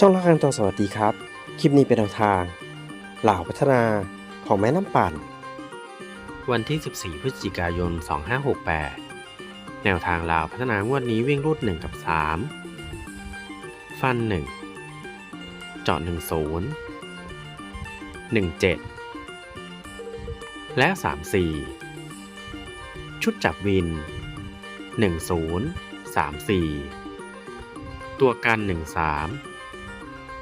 ช่องละครังตองสวัสดีครับ คลิปนี้เป็นแนวทาง เหล่าพัฒนาของแม่น้ำปั่น วันที่ 14 พฤศจิกายน 2568 แนวทางลาวพัฒนางวดนี้วิ่งรูด 1 กับ 3 ฟัน 1 เจาะ10 17 และ 34 ชุดจับวิน 10 34 ตัวกัน 13